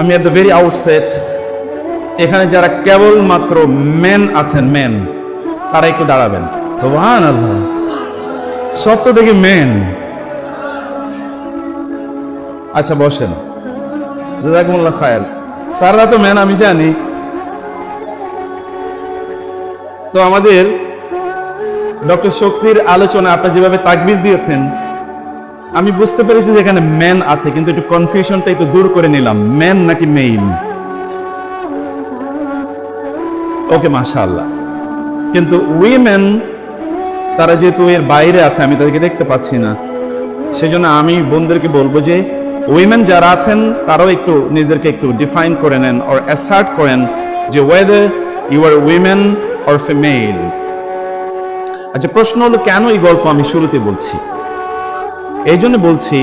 আমি at the very outset এখানে যারা কেবলমাত্র মেন আছেন মেন তারা একটু দাঁড়াবেন। সোহান আল্লাহ সব তো দেখি মেন আচ্ছা বসেন। জাজাকুমুল্লাহ খায়াল স্যাররা তো ম্যান আমি জানি। তো আমাদের ডক্টর শক্তির আলোচনা আপনি যেভাবে তাকবির দিয়েছেন আমি বুঝতে পেরেছি যে এখানে ম্যান আছে, কিন্তু একটু কনফিউশনটা একটু দূর করে নিলাম। ম্যান নাকি মেইন ওকে মাশাআল্লাহ। কিন্তু উইমেন তারা যেহেতু এর বাইরে আছে, আমি তাদেরকে দেখতে পাচ্ছি না। সেজন্য আমি বোনদেরকে বলব যে উইমেন যারা আছেন, তারাও একটু নিজেদেরকে একটু ডিফাইন করে নেন অর অ্যাসার্ট করেন যে whether you are women or female আচ্ছা প্রশ্ন হলো, কেন এই গল্প আমি শুরুতে বলছি? এই জন্য বলছি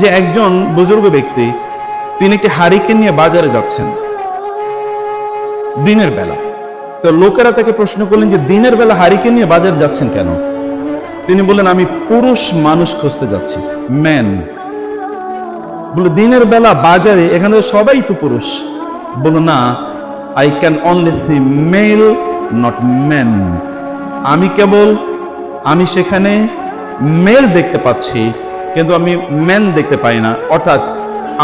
যে একজন বুজুর্গ ব্যক্তি, তিনি একটি হারিকেন নিয়ে বাজারে যাচ্ছেন? দিনের বেলা। তো লোকেরা তাকে প্রশ্ন করলেন যে দিনের বেলা হারিকেন নিয়ে বাজারে যাচ্ছেন কেন? তিনি বললেন, আমি পুরুষ মানুষ খুঁজতে যাচ্ছি ম্যান বলে দিনের বেলা বাজারে, এখানে সবাই তো পুরুষ। বলো না I can only see male not man আমি কেবল, আমি সেখানে মেল দেখতে পাচ্ছি, কিন্তু আমি ম্যান দেখতে পাই না। অর্থাৎ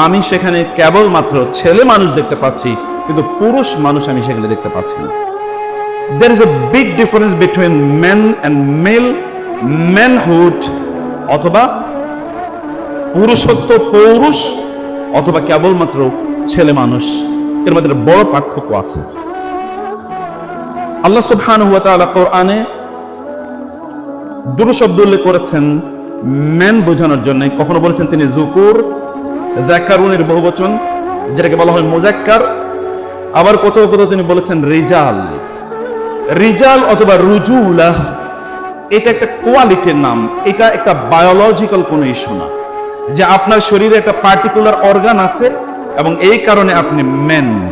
আমি সেখানে কেবলমাত্র ছেলে মানুষ দেখতে পাচ্ছি, কিন্তু পুরুষ মানুষ আমি সেখানে দেখতে পাচ্ছি না। There is a big difference between man and male manhood অথবা পুরুষত্ব পৌরুষ অথবা কেবলমাত্র ছেলে মানুষ। এর মধ্যে বড় পার্থক্য আছে। আল্লাহ সুবহানাহু ওয়া তাআলা কোরআনে দুটো শব্দ উল্লেখ করেছেন ম্যান বোঝানোর জন্য। কখনো বলেছেন তিনি জুকুর, জাকারুনের বহুবচন, যেটাকে বলা হয় মোজাক্কার। আবার কোথাও কোথাও তিনি বলেছেন রিজাল। রিজাল অথবা রুজুলাহ, এটা একটা কোয়ালিটির নাম, এটা একটা বায়োলজিক্যাল কোনো ইস্যু না। যে আপনার শরীরে একটা পার্টিকুলার অর্গান আছে এবং এই কারণে আপনি ম্যান,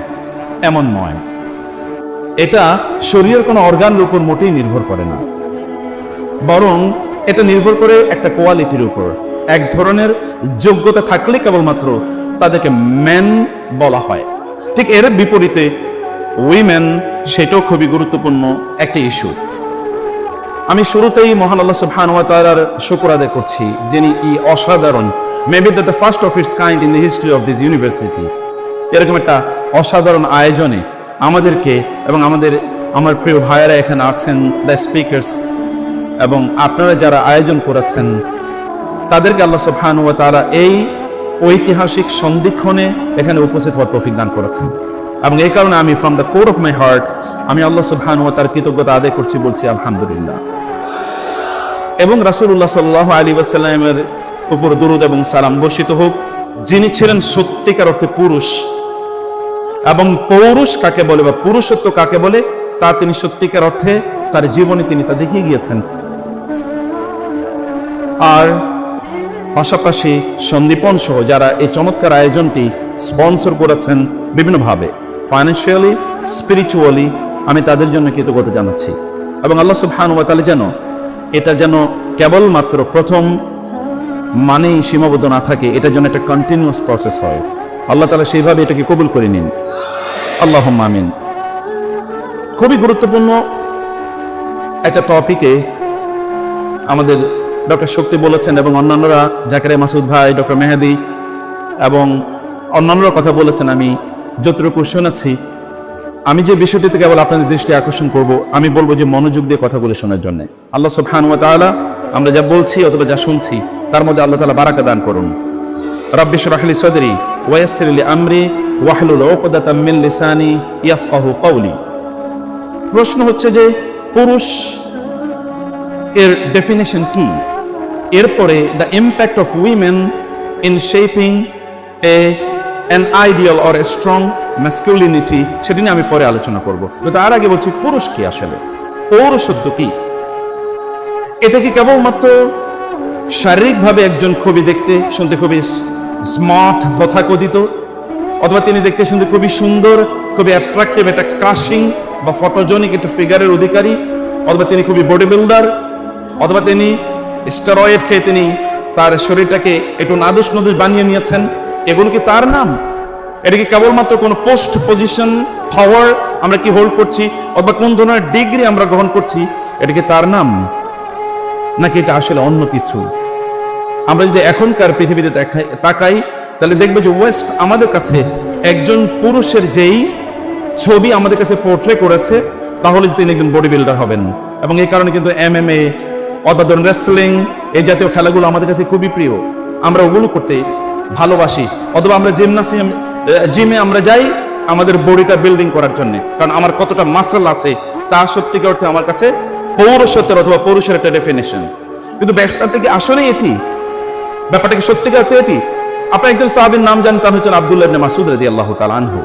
এমন নয়। এটা শরীরের কোনো অর্গানের উপর মোটেই নির্ভর করে না। বরং এটা নির্ভর করে একটা কোয়ালিটির উপর। এক ধরনের যোগ্যতা থাকলে কেবলমাত্র তাদেরকে ম্যান বলা হয়। ঠিক এর বিপরীতে উইমেন সেটাও খুবই গুরুত্বপূর্ণ একটা ইস্যু আমি শুরুতেই মহান আল্লাহ সুবহান ওয়া তাআলার শুকর আদায় করছি, যিনি ই অসাধারণ। Maybe the the first of its kind in the history of this university এরকম একটা অসাধারণ আয়োজনে আমাদেরকে এবং আমাদের, আমার প্রিয় ভাইয়েরা এখানে আছেন দ্য স্পিকার্স এবং আপনারা যারা আয়োজন করেছেন, তাদেরকে আল্লাহ সুবহান ওয়া তাআলা এই ঐতিহাসিক সন্ধিক্ষণে এখানে উপস্থিত হওয়ার তৌফিক দান করেছেন। এবং এই কারণে আমি from the core of my heart আমি আল্লাহ সুবহান ওয়া তার কৃতজ্ঞতা আদায় করছি, বলছি আলহামদুলিল্লাহ। এবং রাসূলুল্লাহ সাল্লাল্লাহু আলাইহি ওয়াসাল্লামের উপর দুরুদ এবং সালাম বর্ষিত হোক, যিনি ছিলেন সত্যিকার অর্থে পুরুষ, এবং পৌরুষ কাকে বলে বা পুরুষত্ব কাকে বলে, তা তিনি সত্যিকার অর্থে তার জীবনে তিনি তা দেখিয়ে গিয়েছেন। আর পাশাপাশি সন্দীপন সহ যারা এই চমৎকার আয়োজনটি স্পন্সর করেছেন বিভিন্নভাবে ফাইন্যান্সিয়ালি স্পিরিচুয়ালি আমি তাদের জন্য কৃতজ্ঞতা জানাচ্ছি। এবং আল্লাহ তাআলা যেন এটা যেন কেবলমাত্র প্রথম মানেই সীমাবদ্ধ না থাকে, এটা যেন একটা কন্টিনিউয়াস প্রসেস হয়। আল্লাহ তাআলা সেইভাবে এটাকে কবুল করে নিন। আল্লাহ মামিন খুবই গুরুত্বপূর্ণ একটা টপিকে আমাদের ডক্টর শক্তি বলেছেন এবং অন্যান্যরা জাকারে মাসুদ ভাই, ডক্টর মেহেদি এবং অন্যান্যরা কথা বলেছেন, আমি যতটুকু শুনেছি। আমি যে বিষয়টিতে কেবল আপনাদের দৃষ্টি আকর্ষণ করব, আমি বলব যে মনোযোগ দিয়ে কথাগুলো শোনার জন্য। আল্লাহ সুবহান ওয়া তাআলা আমরা যা বলছি অথবা যা শুনছি, তার মধ্যে আল্লাহ তাআলা বারাকা দান করুন। রব্বি শরহ লি সদরি, ওয়া ইয়াসসির লি আমরি, ওয়াহলুল উকদাতাম মিন লিসানি ইয়াফকাহু কওলি। প্রশ্ন হচ্ছে যে, পুরুষ এর ডেফিনেশন কি? এরপরে the impact of women in shaping a an ideal or a strong masculinity সেটি নিয়ে আমি পরে আলোচনা করব। তার আগে বলছি, পুরুষ কি আসলে? পৌরসত্ব কি? এটা কি কেবলমাত্র শারীরিকভাবে একজন খুবই দেখতে শুনতে খুবই স্মার্ট তথাকথিত? অথবা তিনি দেখতে শুনতে খুবই সুন্দর, খুবই অ্যাট্রাক্টিভ একটা ক্রাশিং বা ফটোজনিক একটা ফিগারের অধিকারী? অথবা তিনি খুবই বডি বিল্ডার অথবা তিনি স্টেরয়েড খেয়ে তিনি তার শরীরটাকে একটু নাদুস নদুস বানিয়ে নিয়েছেন। এগুলো কি তার নাম? এটা কি কেবলমাত্র কোনো পোস্ট পজিশন পাওয়ার আমরা কি হোল্ড করছি, অথবা কোন ধরনের ডিগ্রি আমরা গ্রহণ করছি, এটা কি তার নাম? নাকি এটা আসলে অন্য কিছু? আমরা যদি এখনকার পৃথিবীতে তাকাই, তাহলে দেখবে যে ওয়েস্ট আমাদের কাছে একজন পুরুষের যেই ছবি আমাদের কাছে পোর্ট্রে করেছে, তাহলে তিনি একজন বডি বিল্ডার হবেন। এবং এই কারণে কিন্তু এম এম এ অথবা ধরুন রেসলিং এই জাতীয় খেলাগুলো আমাদের কাছে খুবই প্রিয়। আমরা ওগুলো করতে ভালোবাসি। অথবা আমরা জিমনাসিয়াম জিমে আমরা যাই আমাদের বডিটা বিল্ডিং করার জন্য। কারণ আমার কতটা মাসল আছে, তা সত্যিকার অর্থে আমার কাছে পৌরসত্বের অথবা পৌরুষের একটা ডেফিনেশন কিন্তু ব্যাপারটা কি আসলেই এটি? ব্যাপারটা কি সত্যিকার অর্থে এটি? আপনি একজন সাহাবীর নাম জানেন তার হচ্ছেন আব্দুল্লাহ ইবনে মাসুদ রাদিয়াল্লাহু তাআলা আনহু।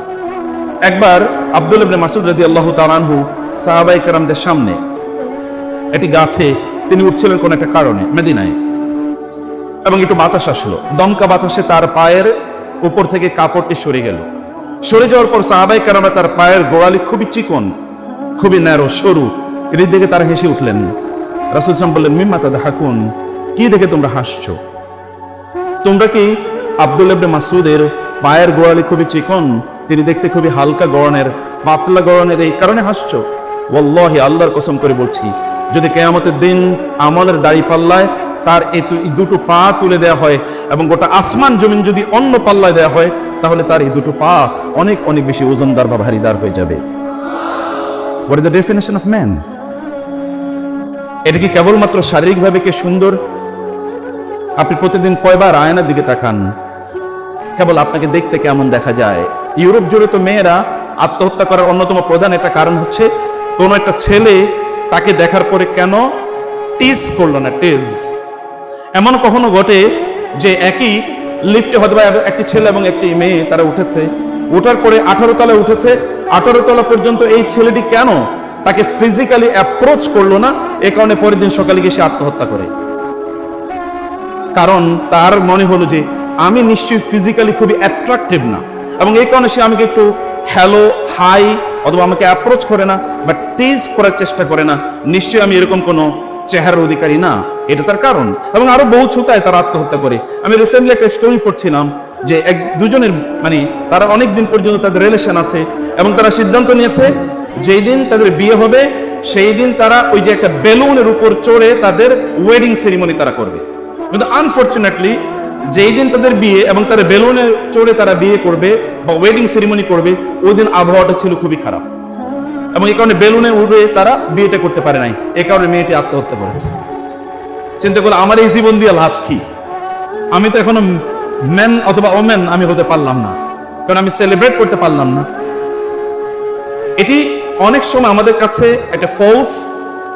একবার আব্দুল ইবনে মাসুদ রাদিয়াল্লাহু তাআলা আনহু সাহাবায়ে কেরামদের সামনে, একটি গাছে তিনি উঠছিলেন কোন একটা কারণে, মেদিনায়। এবং একটু বাতাস আসলো। দমকা বাতাসে তার পায়ের উপর থেকে কাপড়টি সরে গেল। সরে যাওয়ার পর সাহাবাই কেরামা তার পায়ের গোড়ালি খুবই চিকন, খুবই ন্যারো, সরু। এদিক দেখে তারা হেসে উঠলেন। রাসুল ইসলাম বললেন, মিম্মা তাদা হাকুন কি দেখে তোমরা হাসছো? তোমরা কি আব্দুল ইবনে মাসুদের পায়ের গোড়ালি খুবই চিকন? তিনি দেখতে খুবই হালকা গড়নের, পাতলা গড়নের এই কারণে হাসছো? ওয়াল্লাহি, আল্লাহর কসম করে বলছি যদি কেয়ামতের দিন আমলের দাড়ি পাল্লায়, তার এই দুটো পা তুলে দেওয়া হয় এবং গোটা আসমান জমিন যদি অন্য পাল্লায় দেওয়া হয়, তাহলে তার এই দুটো পা অনেক অনেক বেশি ওজনদার বা ভারীদার হয়ে যাবে। What is the definition of man এটা কি কেবলমাত্র শারীরিকভাবে কি সুন্দর? আপনি প্রতিদিন কয়বার আয়নার দিকে তাকান? কেবল আপনাকে দেখতে কেমন দেখা যায়? ইউরোপ জুড়ে তো মেয়েরা আত্মহত্যা করার অন্যতম প্রধান একটা কারণ হচ্ছে, কোনো একটা ছেলে তাকে দেখার পরে কেন টিজ করল না টিজ এমন কখনো ঘটে যে একই লিফটে হয়তো একটি ছেলে এবং একটি মেয়ে তারা উঠেছে, ওঠার পরে আঠারো তলায় উঠেছে, আঠারো তলা পর্যন্ত এই ছেলেটি কেন তাকে ফিজিক্যালি অ্যাপ্রোচ করল না? এ কারণে পরের দিন সকালে গিয়ে সে আত্মহত্যা করে। কারণ তার মনে হলো যে আমি নিশ্চয়ই ফিজিক্যালি খুবই অ্যাট্রাকটিভ না। এবং এই কারণে সে আমাকে একটু হ্যালো হাই অথবা আমাকে অ্যাপ্রোচ করে না বা টিজ করার চেষ্টা করে না, নিশ্চয়ই আমি এরকম কোনো চেহারার অধিকারী না, এটা তার কারণ। এবং আরও বহু ছুতায় তারা আত্মহত্যা করে। আমি রিসেন্টলি একটা স্টোরি পড়ছিলাম যে এক দুজনের মানে তারা অনেক দিন পর্যন্ত তাদের রিলেশন আছে, এবং তারা সিদ্ধান্ত নিয়েছে যেই দিন তাদের বিয়ে হবে, সেই দিন তারা ওই যে একটা বেলুনের উপর চড়ে তাদের ওয়েডিং সেরিমনি তারা করবে। কিন্তু আনফর্চুনেটলি যেই দিন তাদের বিয়ে এবং তারা বেলুনে চড়ে তারা বিয়ে করবে বা ওয়েডিং সেরিমনি করবে, ওই দিন আবহাওয়াটা ছিল খুবই খারাপ। এবং এই কারণে বেলুনে উঠে তারা বিয়েটা করতে পারে নাই। এ কারণে মেয়েটি আত্মহত্যা করেছে। চিন্তা করল আমার এই জীবন দিয়ে লাভ কি? আমি তো এখনও ম্যান অথবা ওমেন আমি হতে পারলাম না। কারণ আমি সেলিব্রেট করতে পারলাম না। এটি অনেক সময় আমাদের কাছে একটা ফলস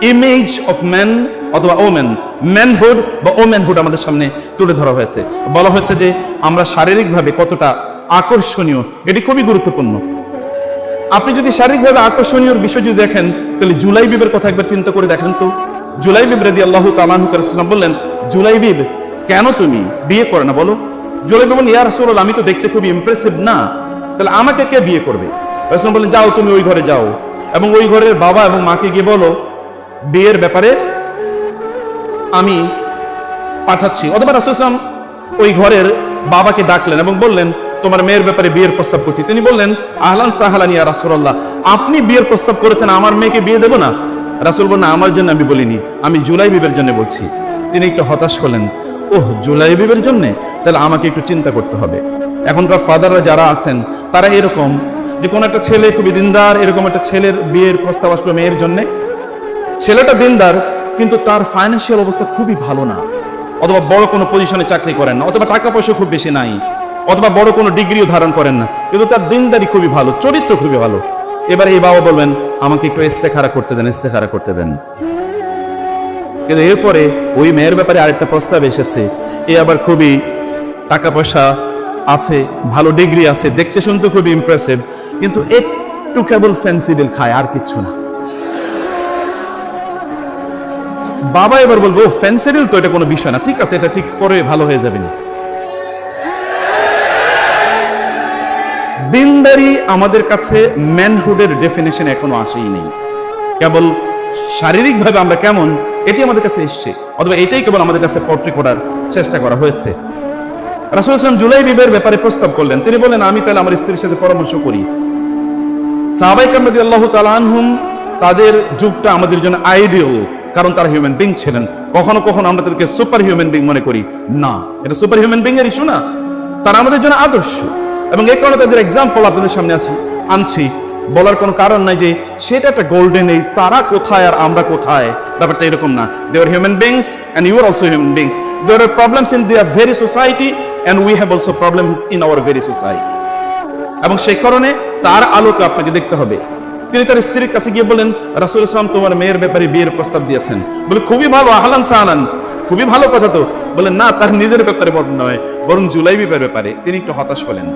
ইমেজ অফ ম্যান অথবা ওমেন ম্যানহুড বা ওম্যানহুড আমাদের সামনে তুলে ধরা হয়েছে। বলা হয়েছে যে আমরা শারীরিকভাবে কতটা আকর্ষণীয়, এটি খুবই গুরুত্বপূর্ণ। আপনি যদি শারীরিকভাবে আকর্ষণীয় বিষয় যদি দেখেন, তাহলে জুলাই বিবের কথা একবার চিন্তা করে দেখেন তো। জুলাই বিব রেদি আল্লাহ তালাহু কালাম বললেন, জুলাই বিব, কেন তুমি বিয়ে করে না বলো? জুলাই বিব ইয়ার ইয়া আমি তো দেখতে খুবই ইমপ্রেসিভ না। তাহলে আমাকে কে বিয়ে করবে? বললেন, যাও তুমি ওই ঘরে যাও এবং ওই ঘরের বাবা এবং মাকে গিয়ে বলো বিয়ের ব্যাপারে আমি পাঠাচ্ছি। অথবা রাসুলাম ওই ঘরের বাবাকে ডাকলেন এবং বললেন, তোমার মেয়ের ব্যাপারে বিয়ের প্রস্তাব করছি। তিনি বললেন, আহলান সাহালান ইয়া রাসূলুল্লাহ, আপনি বিয়ের প্রস্তাব করেছেন, আমার মেয়েকে বিয়ে দেবো না? রাসুল বললেন আমার জন্য আমি বলিনি, আমি জুলাই বিবের জন্য বলছি। তিনি একটু হতাশ হলেন, ওহ, জুলাই বিবের জন্য? তাহলে আমাকে একটু চিন্তা করতে হবে। এখনকার ফাদাররা যারা আছেন, তারা এরকম যে কোনো একটা ছেলে খুবই দিনদার, এরকম একটা ছেলের বিয়ের প্রস্তাব আসবে মেয়ের জন্যে। ছেলেটা দিনদার, কিন্তু তার ফাইন্যান্সিয়াল অবস্থা খুবই ভালো না। অথবা বড় কোনো পজিশনে চাকরি করেন না, অথবা টাকা পয়সা খুব বেশি নাই, অথবা বড় কোনো ডিগ্রিও ধারণ করেন না, কিন্তু তার দিনদারি খুবই ভালো, চরিত্র খুবই ভালো। এবার এই বাবা বলবেন, আমাকে একটু ইস্তেখারা করতে দেন, ইস্তেখারা করতে দেন। কিন্তু এরপরে ওই মেয়ের ব্যাপারে আরেকটা প্রস্তাব এসেছে, এ আবার খুবই টাকা পয়সা আছে, ভালো ডিগ্রি আছে, দেখতে শুনতে খুবই ইমপ্রেসিভ কিন্তু একটু কেবল ফ্যান্সিবিল খায়, আর কিচ্ছু না। বাবা এবার বলব ফ্যান্সিডিল তো, এটা কোনো বিষয় না। ঠিক আছে, এটা ঠিক পরে ভালো হয়ে যাবে না। দিনদারি আমাদের কাছে ম্যানহুডের ডেফিনেশন এখনও আসেই নেই। কেবল শারীরিকভাবে আমরা কেমন, এটি আমাদের কাছে এসছে। অথবা এটাই কেবল আমাদের কাছে পোর্ট্রে করার চেষ্টা করা হয়েছে। রাসুল ইসলাম জুলাই বিবের ব্যাপারে প্রস্তাব করলেন। তিনি বললেন, আমি তাহলে আমার স্ত্রীর সাথে পরামর্শ করি। সাহাবাই কামদি আল্লাহ তালানহুম তাদের যুগটা আমাদের জন্য আইডিয়াল কারণ তারা হিউম্যান বিং ছিলেন। কখনো কখনো আমরা তাদেরকে সুপার হিউম্যান বিং মনে করি। না, এটা সুপার হিউম্যান বিং এর ইস্যু না। তারা আমাদের জন্য আদর্শ। এবং এই কারণে তাদের এক্সাম্পল আপনাদের সামনে আসি আনছি। বলার কোনো কারণ নাই যে সেটা একটা গোল্ডেন এজ তারা কোথায় আর আমরা কোথায়? ব্যাপারটা এরকম না। They are human beings and you are also human beings they are problems in their very society and we have also problems in our very society এবং সেই কারণে তার আলোকে আপনাকে দেখতে হবে। তিনি তার স্ত্রীর কাছে গিয়ে বলেন রাসুল ইসলাম তোমার মেয়ের ব্যাপারে বিয়ের প্রস্তাব দিয়েছেন। বলে খুবই ভালো আহলান সাহালান খুবই ভালো কথা তো। বলেন না তার নিজের ব্যাপারে নয় বরং জুলাই বিবের ব্যাপারে। তিনি একটু হতাশ হলেন।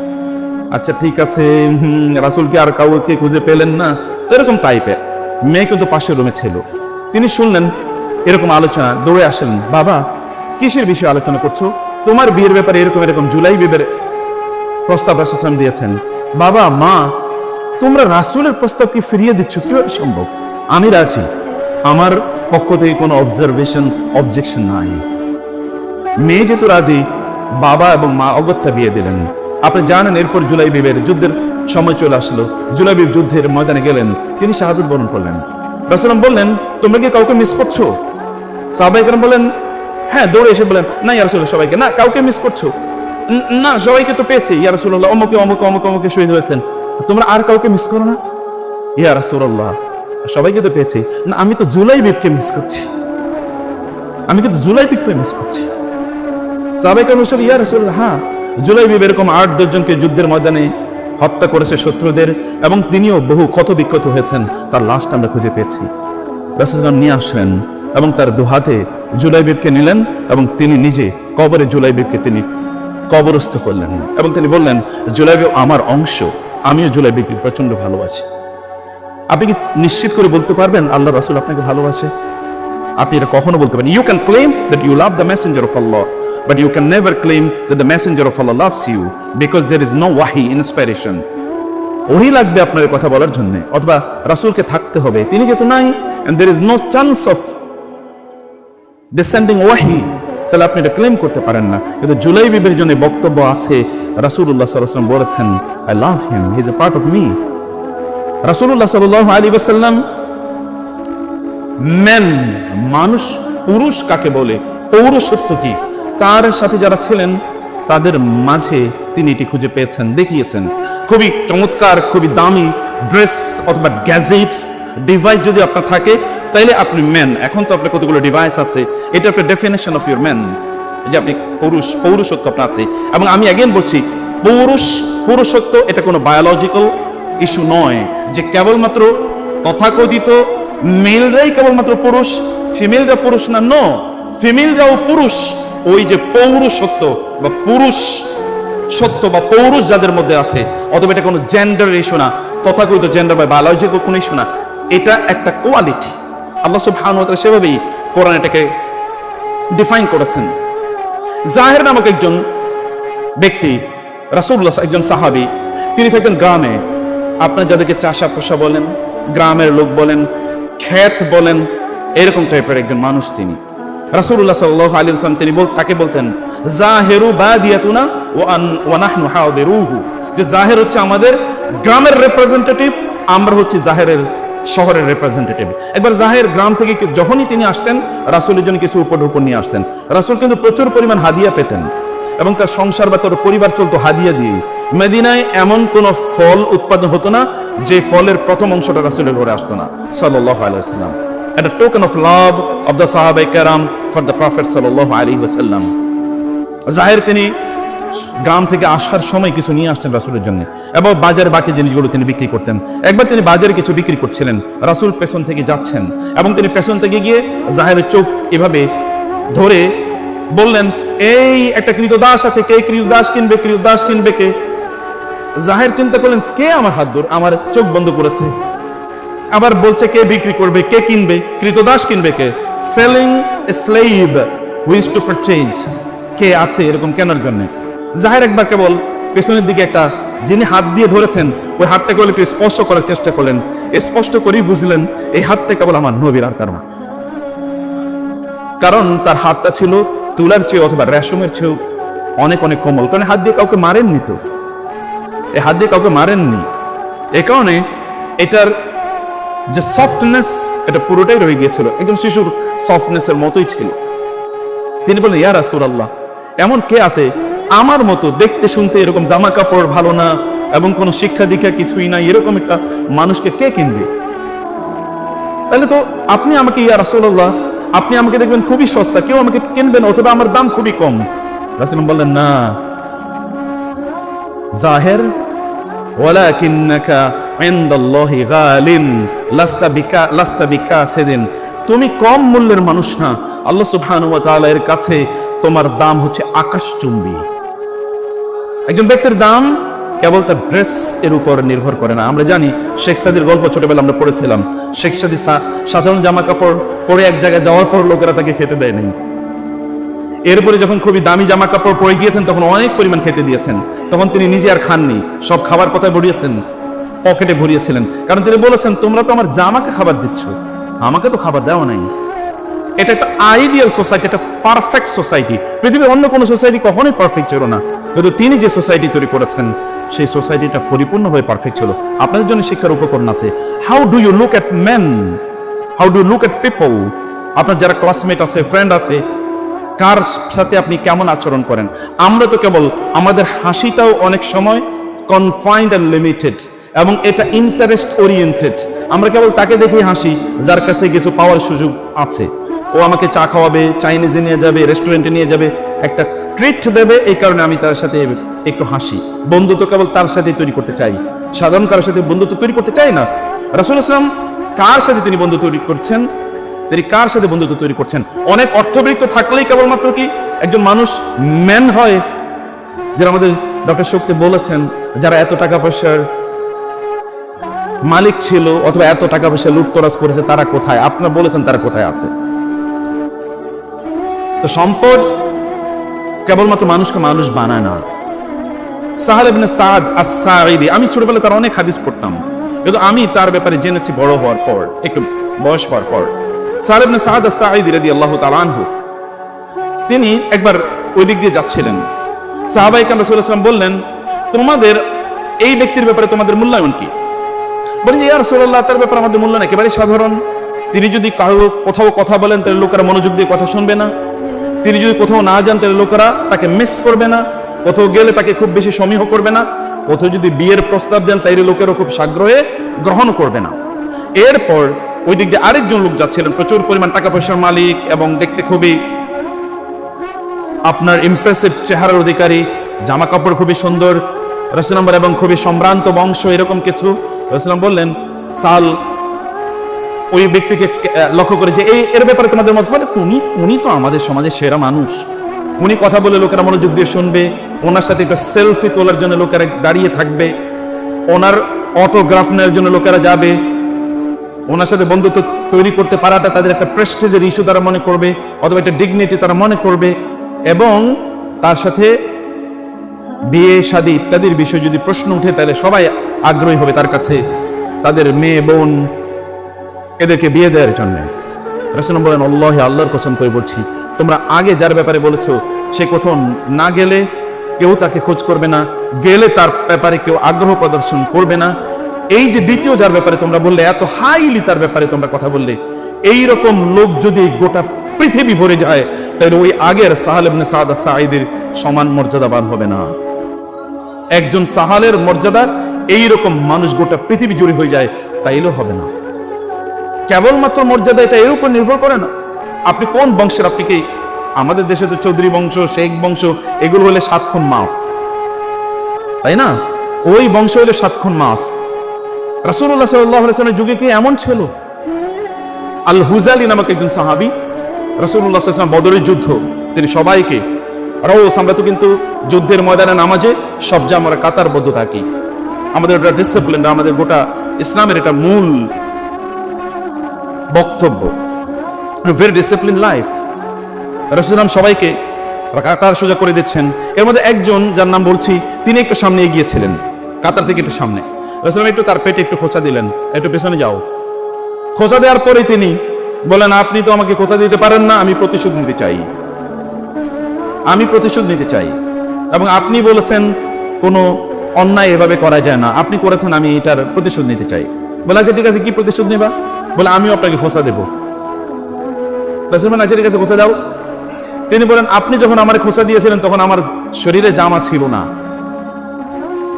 আচ্ছা ঠিক আছে হুম, রাসুল কি আর কাউকে খুঁজে পেলেন না? এরকম টাইপের। মেয়ে কিন্তু পাশের রুমে ছিল। তিনি শুনলেন এরকম আলোচনা দৌড়ে আসলেন বাবা কিসের বিষয়ে আলোচনা করছ? তোমার বিয়ের ব্যাপারে এরকম এরকম জুলাই বিবের প্রস্তাব রাসুলাম দিয়েছেন। বাবা মা তোমরা রাসুলের প্রস্তাব কি ফিরিয়ে দিচ্ছ, কীভাবে সম্ভব? আমি রাজি। আমার পক্ষ থেকে কোনো অবজারভেশন অবজেকশন নাই। মেয়ে যেহেতু রাজি, বাবা এবং মা অগত্যা বিয়ে দিলেন। আপনি জানেন, এরপর জুলাই বিবের যুদ্ধের সময় চলে আসলো। জুলাই বিব যুদ্ধের ময়দানে গেলেন, তিনি শাহাদুত বরণ করলেন। রাসুলাম বললেন, তোমরা কি কাউকে মিস করছ? সাহবাইকরাম বলেন হ্যাঁ দৌড়ে এসে বলেন না ইয়ারসুল্লাহ সবাইকে, না, কাউকে মিস করছ? না, সবাইকে তো পেয়েছি। ইয়ারসুল্লাহ অমুকে, অমুক অমুক, অমুকে শহীদ হয়েছেন। তোমরা আর কাউকে মিস করো না? ইয়া রাসূলুল্লাহ সবাইকে তো পেয়েছি। না, আমি তো জুলাই বিপকে মিস করছি। আমি কিন্তু জুলাই বিপকে মিস করছি। সাহাবাই কাম ইয়া রাসূলুল্লাহ হ্যাঁ জুলাই বিব এরকম আট দশজনকে যুদ্ধের ময়দানে হত্যা করেছে শত্রুদের এবং তিনিও বহু ক্ষত বিক্ষত হয়েছেন। তার লাশটা আমরা খুঁজে পেয়েছি। রাসূলুল্লাহ নিয়ে আসলেন এবং তার দুহাতে জুলাই জুলাইবিবকে নিলেন এবং তিনি নিজে কবরে জুলাই জুলাইবিবকে তিনি কবরস্থ করলেন এবং তিনি বললেন জুলাইবিব আমার অংশ। আমিও জুলাই জুলাইবিবকে প্রচণ্ড ভালোবাসি। আপনি কি নিশ্চিত করে বলতে পারবেন, আল্লাহ রাসূল আপনাকে ভালোবাসে? আপনি এটা কখনো বলতে পারেন। You can claim that you love the messenger of Allah but you can never claim that the messenger of Allah loves you because there is no ওয়াহি ইন্সপাইরেশন ওহি লাগবে আপনার কথা বলার জন্য, অথবা রাসূলকে থাকতে হবে। তিনি যেহেতু নাই and there is no chance of descending ওয়াহি তাহলে আপনি এটা ক্লেম করতে পারেন না। কিন্তু জুলাই বিবের জন্য বক্তব্য আছে। আলাইহি ওয়াসাল্লাম বলেছেন I love him he is a part of me রাসূলুল্লাহ সাল্লাল্লাহু আলাইহি ওয়াসাল্লাম মেন মানুষ, পুরুষ কাকে বলে? পৌরসত্ব কি? তার সাথে যারা ছিলেন, তাদের মাঝে তিনি এটি খুঁজে পেয়েছেন, দেখিয়েছেন। খুবই চমৎকার, খুবই দামি ড্রেস অথবা গ্যাজেটস, ডিভাইস যদি আপনার থাকে তাইলে আপনি ম্যান এখন তো আপনার কতগুলো ডিভাইস আছে, এটা আপনার ডেফিনেশন অফ ইউর ম্যান যে আপনি পুরুষ পৌরসত্ব আপনার আছে। এবং আমি অ্যাগেন বলছি, পৌরুষ, পুরুষত্ব এটা কোনো বায়োলজিক্যাল ইস্যু নয়। যে কেবলমাত্র তথাকথিত মেলরাই কেবলমাত্র পুরুষ ফিমেলরা পুরুষ না ন ফিমেলরাও পুরুষ। ওই যে পৌরসত্ব বা পুরুষ সত্য বা পৌরুষ যাদের মধ্যে আছে, অথবা এটা কোনো জেন্ডার ইস্যু না। তথাকথিত জেন্ডার বা বায়োলজিক্যাল কোনো ইস্যু না। এটা একটা কোয়ালিটি আল্লাহ সুবহানাহু ওয়া সেভাবেই কোরআন এটাকে ডিফাইন করেছেন। জাহের নামক একজন ব্যক্তি, রাসূলুল্লাহ একজন সাহাবী, তিনি থাকতেন গ্রামে আপনার যাদেরকে চাষা পোষা বলেন, গ্রামের লোক বলেন, ক্ষেত বলেন, এরকম টাইপের একজন মানুষ তিনি। রাসূলুল্লাহ সাল্লাল্লাহু আলাইহি ওয়াসাল্লাম তিনি তাকে বলতেন, জাহেরু বাদিয়াতুনা ওয়া আন ওয়া নাহনু হাদিরুহু। যে জাহের হচ্ছে আমাদের গ্রামের রিপ্রেজেন্টেটিভ আমরা হচ্ছে জাহেরের শহরের রিপ্রেজেন্টেটিভ একবার জাহের গ্রাম থেকে যখনই তিনি আসতেন, রাসূলের জন্য কিছু উপর উপর নিয়ে আসতেন। রাসুল কিন্তু প্রচুর পরিমাণ হাদিয়া পেতেন এবং তার সংসার বা তার পরিবার চলতো হাদিয়া দিয়ে মেদিনায় এমন কোনো ফল উৎপাদন হতো না যে ফলের প্রথম অংশটা রাসুলের ঘরে আসতো না, সাল্লাল্লাহু আলাইহি ওয়াসাল্লাম। একটা token of love of the সাহাবায়ে কেরাম ফর দ্য প্রফেট সাল্লাল্লাহু আলাইহি ওয়াসাল্লাম। জাহের তিনি গ্রাম থেকে আসার সময় কিছু নিয়ে আসতেন রাসুলের জন্য। এবং বাজারে বাকি জিনিসগুলো তিনি বিক্রি করতেন। একবার তিনি বাজারে কিছু বিক্রি করছিলেন, রাসূল পেছন থেকে যাচ্ছেন এবং তিনি পেছন থেকে গিয়ে জাহেরের চোখ এভাবে ধরে বললেন, এই একটা কৃতদাস আছে, কে কৃতদাস কিনবে কৃতদাস কিনবে কে? জাহের চিন্তা করলেন, কে আমার হাত ধর, আমার চোখ বন্ধ করেছে। আবার বলছে, কে বিক্রি করবে, কে কিনবে, কৃতদাস কিনবে কে? Selling slave wish to purchase কে আছে এরকম কেনার জন্য? জাহের একবার কেবল পেছনের দিকে একটা, যিনি হাত দিয়ে ধরেছেন, ওই হাতটা কেবল একটু স্পষ্ট করার চেষ্টা করলেন। স্পষ্ট করেই বুঝলেন, এই হাতটা কেবল আমার নবীর আর কারণ কারণ তার হাতটা ছিল তুলার চেয়ে অথবা রেশমের চেয়েও অনেক অনেক কোমল। কারণ হাত দিয়ে কাউকে মারেননি তো। এই হাত দিয়ে কাউকে মারেননি। এ কারণে এটার যে সফটনেস এটা পুরোটাই রয়ে গিয়েছিল। একজন শিশুর সফটনেসের মতোই ছিল। তিনি বললেন ইয়ার রাসুল আল্লাহ এমন কে আছে আমার মতো দেখতে শুনতে এরকম জামা কাপড় ভালো না এবং কোনো শিক্ষা দীক্ষা কিছুই না এরকম একটা মানুষকে কে কিনবে? তাহলে তো আপনি আমাকে, ইয়া রাসূলুল্লাহ, আপনি আমাকে দেখবেন খুবই সস্তা, কেউ আমাকে কিনবেন অথবা আমার দাম খুবই কম। রাসূল বললেন, না। জাহের তুমি কম মূল্যের মানুষ না। আল্লাহ সুবহানাহু এর কাছে তোমার দাম হচ্ছে আকাশচুম্বী। একজন ব্যক্তির দাম কেবল তার ড্রেস এর উপর নির্ভর করে না। আমরা জানি শেখ সাদির গল্প ছোটবেলা আমরা পড়েছিলাম। শেখ সাদি সাধারণ জামা কাপড় পরে এক জায়গায় যাওয়ার পর লোকেরা তাকে খেতে দেয় নাই। এরপরে যখন খুবই দামি জামা কাপড় পরে গিয়েছেন, তখন অনেক পরিমাণ খেতে দিয়েছেন। তখন তিনি নিজে আর খাননি। সব খাবার কথায় ভরিয়েছেন? পকেটে ভরিয়েছিলেন। কারণ তিনি বলেছেন, তোমরা তো আমার জামাকে খাবার দিচ্ছ। আমাকে তো খাবার দেওয়া নাই। এটা একটা আইডিয়াল সোসাইটি একটা পারফেক্ট সোসাইটি পৃথিবীর অন্য কোনো সোসাইটি কখনোই পারফেক্ট ছিল না। কিন্তু তিনি যে সোসাইটি তৈরি করেছেন, সেই সোসাইটিটা পরিপূর্ণভাবে পারফেক্ট ছিল। আপনাদের জন্য শিক্ষার উপকরণ আছে। How do you look at man how do look at people আপনার যারা ক্লাসমেট আছে ফ্রেন্ড আছে, কার সাথে আপনি কেমন আচরণ করেন? আমরা তো কেবল আমাদের হাসিটাও অনেক সময় কনফাইন্ড অ্যান্ড লিমিটেড এবং এটা ইন্টারেস্ট ওরিয়েন্টেড আমরা কেবল তাকে দেখেই হাসি, যার কাছে কিছু পাওয়ার সুযোগ আছে। ও আমাকে চা খাওয়াবে চাইনিজে নিয়ে যাবে রেস্টুরেন্টে নিয়ে যাবে, একটা ট্রিট দেবে এই কারণে আমি তার সাথে একটু হাসি। বন্ধুত্ব কেবল তার সাথে তৈরি করতে চাই। সাধারণ কারোর সাথে বন্ধুত্ব তৈরি করতে চাই না। রাসুল ইসলাম কার সাথে তিনি বন্ধু তৈরি করছেন? তিনি কার সাথে বন্ধুত্ব তৈরি করছেন? অনেক অর্থবৃত্ত থাকলেই কেবলমাত্র কি একজন মানুষ ম্যান হয়? যারা আমাদের ডক্টর শক্তি বলেছেন, যারা এত টাকা পয়সার মালিক ছিল অথবা এত টাকা পয়সা লুটতরাজ করেছে, তারা কোথায়? আপনারা বলেছেন তারা কোথায় আছে। তো সম্পদ কেবলমাত্র মানুষকে মানুষ বানায় না। সাহাল সাদ আস-সাঈদি, আমি ছোটবেলায় তার অনেক হাদিস পড়তাম। কিন্তু আমি তার ব্যাপারে জেনেছি বড় হওয়ার পর, একটু বয়স হওয়ার পর। সাহাল সাদ আস-সাঈদি রাদিয়াল্লাহু তাআলা আনহু, তিনি একবার ওই দিক দিয়ে যাচ্ছিলেন। সাহাবাই কাম রাসূলুল্লাহ বললেন, তোমাদের এই ব্যক্তির ব্যাপারে তোমাদের মূল্যায়ন কি? বলি যে ইয়া তার ব্যাপারে আমাদের মূল্যায়ন একেবারে সাধারণ। তিনি যদি কারও কোথাও কথা বলেন, তাহলে লোকেরা মনোযোগ দিয়ে কথা শুনবে না। তিনি যদি কোথাও না যান, তাহলে লোকেরা তাকে মিস করবে না। কোথাও গেলে তাকে খুব বেশি সমীহ করবে না। কোথাও যদি বিয়ের প্রস্তাব দেন, তাইলে লোকেরও খুব সাগ্রহে গ্রহণ করবে না। এরপর ওই দিক দিয়ে আরেকজন লোক যাচ্ছিলেন, প্রচুর পরিমাণ টাকা পয়সার মালিক এবং দেখতে খুবই আপনার ইমপ্রেসিভ চেহারার অধিকারী জামা কাপড় খুবই সুন্দর রসুলাম্বর এবং খুবই সম্ভ্রান্ত বংশ, এরকম কিছু। রসুলাম বললেন, সাল ওই ব্যক্তিকে লক্ষ্য করে যে এই, এর ব্যাপারে তোমাদের মত বলে তুমি, উনি তো আমাদের সমাজের সেরা মানুষ। উনি কথা বলে লোকেরা মনোযোগ দিয়ে শুনবে, ওনার সাথে একটা সেলফি তোলার জন্য লোকেরা দাঁড়িয়ে থাকবে, ওনার অটোগ্রাফ নেওয়ার জন্য লোকেরা যাবে, ওনার সাথে বন্ধুত্ব তৈরি করতে পারাটা তাদের একটা প্রেস্টেজের ইস্যু তারা মনে করবে, অথবা একটা ডিগনিটি তারা মনে করবে, এবং তার সাথে বিয়ে, শাদী ইত্যাদির বিষয়ে যদি প্রশ্ন উঠে, তাহলে সবাই আগ্রহী হবে তার কাছে। তাদের মেয়ে, বোন এদেরকে বিয়ে দেওয়ার জন্য। রসুল বলেন, আল্লাহ আল্লাহর কসম করে বলছি, তোমরা আগে যার ব্যাপারে বলেছ, সে কোথাও না গেলে কেউ তাকে খোঁজ করবে না, গেলে তার ব্যাপারে কেউ আগ্রহ প্রদর্শন করবে না। এই যে দ্বিতীয় যার ব্যাপারে তোমরা বললে, এত হাইলি তার ব্যাপারে তোমরা কথা বললে। এই রকম লোক যদি গোটা পৃথিবী ভরে যায়, তাহলে ওই আগের সাহাল ইবনে সাদা সাঈদের সমান মর্যাদাবান হবে না। একজন সাহালের মর্যাদা এই রকম মানুষ গোটা পৃথিবী জুড়ে হয়ে যায়, তাইলেও হবে না। কেবলমাত্র মর্যাদা এটা এর উপর নির্ভর করে না। আপনি কোন বংশের? আপনি কি আমাদের দেশে তো চৌধুরী বংশ, শেখ বংশ, এগুলো হলে সাত খুন মাফ। তাই না? ওই বংশ হলে সাত খুন মাফ। রাসুল্লাহ সাল্লামের যুগে কি এমন ছিল? আল হুজালি নামক একজন সাহাবি রাসুল্লাহ বদরের যুদ্ধ। তিনি সবাইকে রোজ আমরা তো কিন্তু যুদ্ধের ময়দানে নামাজে সব যা আমরা কাতারবদ্ধ থাকি। আমাদের এটা ডিসিপ্লিন আমাদের গোটা ইসলামের এটা মূল বক্তব্য। ভেরি ডিসিপ্লিন লাইফ রসুলাম সবাইকে কাতার সোজা করে দিচ্ছেন। এর মধ্যে একজন, যার নাম বলছি, তিনি একটু সামনে এগিয়েছিলেন। কাতার থেকে একটু সামনে। রসুলাম একটু তার পেটে একটু খোঁচা দিলেন। একটু পেছনে যাও। খোঁচা দেওয়ার পরে তিনি বলেন, আপনি তো আমাকে খোঁচা দিতে পারেন না, আমি প্রতিশোধ নিতে চাই। আমি প্রতিশোধ নিতে চাই। এবং আপনি বলেছেন, কোনো অন্যায় এভাবে করা যায় না। আপনি করেছেন, আমি এটার প্রতিশোধ নিতে চাই। বলে আচ্ছা ঠিক আছে, কি প্রতিশোধ নেবা? বলে আমিও আপনাকে খোসা দেবো। রাসূল বলেন, আচ্ছা ঠিক খোসা দাও। তিনি বলেন আপনি যখন আমার খোসা দিয়েছিলেন তখন আমার শরীরে জামা ছিল না।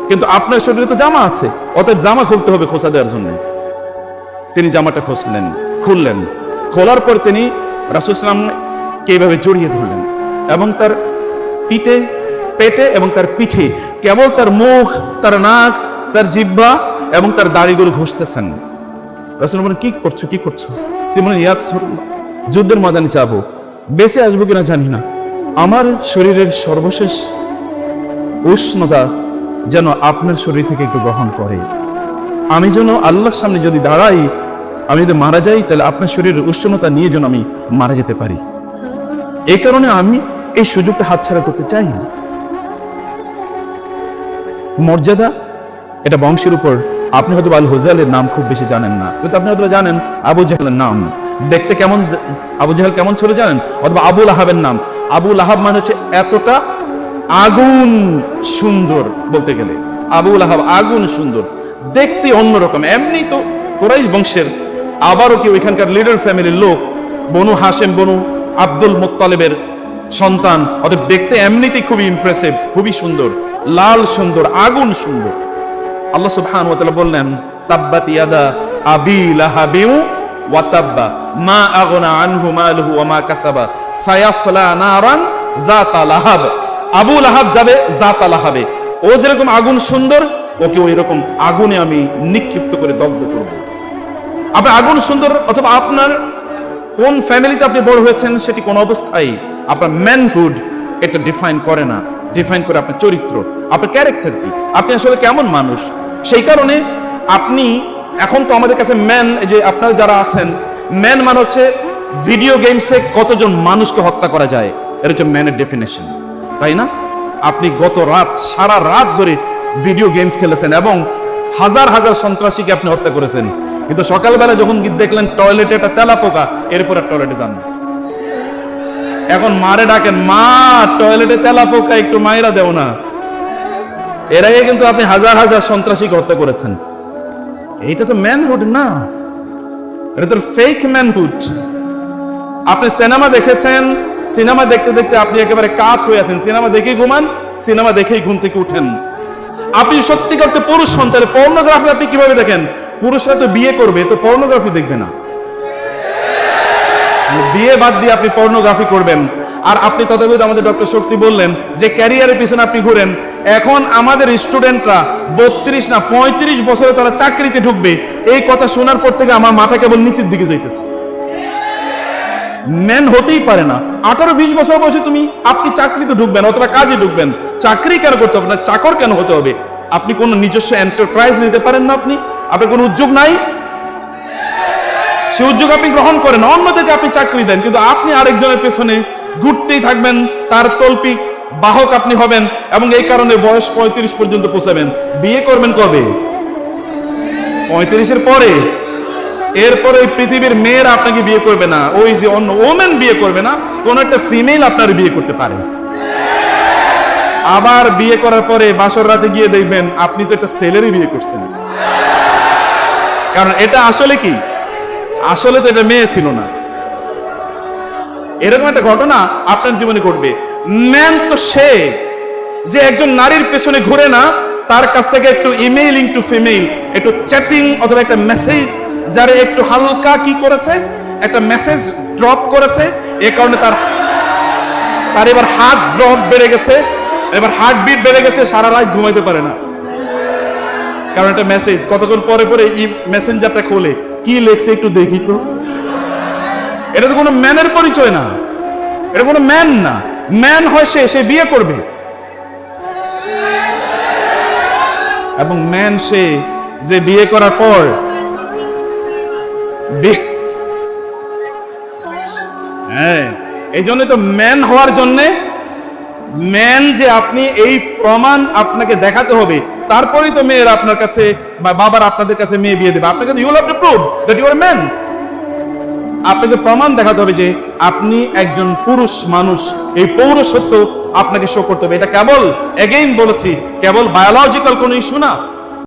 কিন্তু আপনার শরীরে তো জামা আছে অতএব জামা খুলতে হবে খোসা দেওয়ার জন্য। তিনি জামাটা খুঁজলেন খুললেন। খোলার পর তিনি রাসুলামকে এইভাবে জড়িয়ে ধরলেন এবং তার পিঠে পেটে এবং তার পিঠে কেবল তার মুখ তার নাক তার জিহ্বা এবং তার দাড়িগুলো ঘষতেছেন। রাসুল বলেন, কি করছ কি করছ? তিনি বলেন ইয়াক যুদ্ধের ময়দানে যাব। বেঁচে আসব কিনা জানি না। আমার শরীরের সর্বশেষ উষ্ণতা যেন আপনার শরীর থেকে একটু গ্রহণ করে। আমি যেন আল্লাহর সামনে যদি দাঁড়াই, আমি যদি মারা যাই, তাহলে আপনার শরীরের উষ্ণতা নিয়ে যেন আমি মারা যেতে পারি। এই কারণে আমি এই সুযোগটা হাতছাড়া করতে চাই না মর্যাদা এটা বংশের উপর আপনি হয়তো আল হোজালের নাম খুব বেশি জানেন না। কিন্তু আপনি হয়তো জানেন আবু জাহেলের নাম। দেখতে কেমন আবু জাহেল কেমন ছিল জানেন? অথবা আবুল আহাবের নাম। আবুল আহাব মানে হচ্ছে এতটা আগুন সুন্দর বলতে গেলে। আবুল আহাব আগুন সুন্দর। দেখতে অন্যরকম। এমনি তো কোরাইশ বংশের আবারও কেউ এখানকার লিডার ফ্যামিলির লোক, বনু হাসেম বনু আব্দুল মুত্তালেবের সন্তান। অতএব দেখতে এমনিতেই খুবই ইমপ্রেসিভ খুবই সুন্দর। লাল সুন্দর, আগুন সুন্দর। আল্লাহ সুবহানাহু ওয়া বললেন, তাব্বাত ইয়াদা আবি লাহাবিউ ওয়া মা আনহু মা কাসাবা, সায়াসলা যাবে ও যেরকম আগুন সুন্দর, ওকে আগুনে আমি নিক্ষিপ্ত করে দগ্ধ আগুন সুন্দর, অথবা আপনার কোন ফ্যামিলিতে আপনি বড় হয়েছেন, সেটি কোন অবস্থায় আপনার ম্যানহুড এটা ডিফাইন করে না। ডিফাইন করে আপনার চরিত্র, আপনার ক্যারেক্টার কি? আপনি আসলে কেমন মানুষ? সেই কারণে আপনি, এখন তো আমাদের কাছে ম্যান যে আপনারা যারা আছেন, ম্যান মানে হচ্ছে ভিডিও গেমসে কতজন মানুষকে হত্যা করা যায়, এটা হচ্ছে ম্যানের ডেফিনেশন তাই না? আপনি গত রাত, সারা রাত ধরে ভিডিও গেমস খেলেছেন এবং হাজার হাজার সন্ত্রাসীকে আপনি হত্যা করেছেন। কিন্তু সকালবেলা যখন দেখলেন টয়লেটে একটা তেলা পোকা এরপর আর টয়লেটে যান না। এখন মারে ডাকেন, মা টয়লেটে তেলা পোকা একটু মায়েরা দেও না। এর আগে কিন্তু আপনি হাজার হাজার সন্ত্রাসীকে হত্যা করেছেন। এইটা তো ম্যানহুড না। এটা তো ফেক ম্যানহুড আপনি সিনেমা দেখেছেন সিনেমা দেখতে দেখতে আপনি একেবারে কাত হয়ে আছেন। সিনেমা দেখেই ঘুমান সিনেমা দেখেই ঘুম থেকে উঠেন। আপনি সত্যি করতে পুরুষ হন, তাহলে পর্নোগ্রাফি আপনি কীভাবে দেখেন? পুরুষরা তো বিয়ে করবে, তো পর্নোগ্রাফি দেখবে না। বিয়ে বাদ দিয়ে আপনি পর্নোগ্রাফি করবেন। আর আপনি তথাকথিত আমাদের ডক্টর শক্তি বললেন যে ক্যারিয়ারের পিছনে আপনি ঘুরেন। এখন আমাদের স্টুডেন্টরা বত্রিশ না পঁয়ত্রিশ বছরে তারা চাকরিতে ঢুকবে। এই কথা শোনার পর থেকে আমার মাথা কেবল নিচের দিকে যাইতেছে। ম্যান হতেই পারে না। আঠারো, বিশ বছর বয়সে তুমি, আপনি চাকরিতে ঢুকবেন অথবা কাজে ঢুকবেন। চাকরি কেন করতে হবে না? চাকর কেন হতে হবে? আপনি কোনো নিজস্ব এন্টারপ্রাইজ নিতে পারেন না আপনি? আপনার কোনো উদ্যোগ নাই? সে উদ্যোগ আপনি গ্রহণ করেন। অন্যদেরকে আপনি চাকরি দেন, কিন্তু আপনি আরেকজনের পেছনে ঘুরতেই থাকবেন, তার তল্পিক বাহক আপনি হবেন এবং এই কারণে বয়স পঁয়ত্রিশ পর্যন্ত পৌঁছাবেন। বিয়ে করবেন কবে? পঁয়ত্রিশের পরে। এরপরে ওই পৃথিবীর মেয়েরা আপনাকে বিয়ে করবে না। ওই যে অন্য ওমেন বিয়ে করবে না। কোন একটা ফিমেল আপনার বিয়ে করতে পারে। আবার বিয়ে করার পরে বাসর রাতে গিয়ে দেখবেন আপনি তো একটা ছেলেরই বিয়ে করছেন। কারণ এটা আসলে কি? আসলে তো এটা মেয়ে ছিল না। এরকম একটা ঘটনা আপনার জীবনে ঘটবে। ম্যান তো সে যে একজন নারীর পেছনে ঘুরে না, তার কাছ থেকে একটু ইমেইলিং টু ফিমেইল একটু চ্যাটিং অথবা একটা মেসেজ যারা একটু হালকা কি করেছে, একটা মেসেজ ড্রপ করেছে, এ কারণে তার তার এবার হার্ট ড্রপ বেড়ে গেছে, এবার হার্ট বিট বেড়ে গেছে, সারা রাত ঘুমাইতে পারে না। কারণ একটা মেসেজ কতক্ষণ পরে পরে এই মেসেঞ্জারটা খোলে, কি লেখছে একটু দেখি তো। এটা তো কোনো ম্যানের পরিচয় না। এটা কোনো ম্যান না। ম্যান হয় সে সে বিয়ে করবে। এবং ম্যান সে যে বিয়ে করার পর হ্যাঁ এই জন্য তো ম্যান হওয়ার জন্যে ম্যান যে আপনি, এই প্রমাণ আপনাকে দেখাতে হবে। তারপরেই তো মেয়ের আপনার কাছে বা বাবার আপনাদের কাছে মেয়ে বিয়ে দেবে। আপনাকে you have to prove that you are man আপনাকে প্রমাণ দেখাতে হবে যে আপনি একজন পুরুষ মানুষ। এই পৌরসত্ব আপনাকে শো করতে হবে। এটা কেবল এগেইন বলেছি, কেবল বায়োলজিক্যাল কোনো ইস্যু না।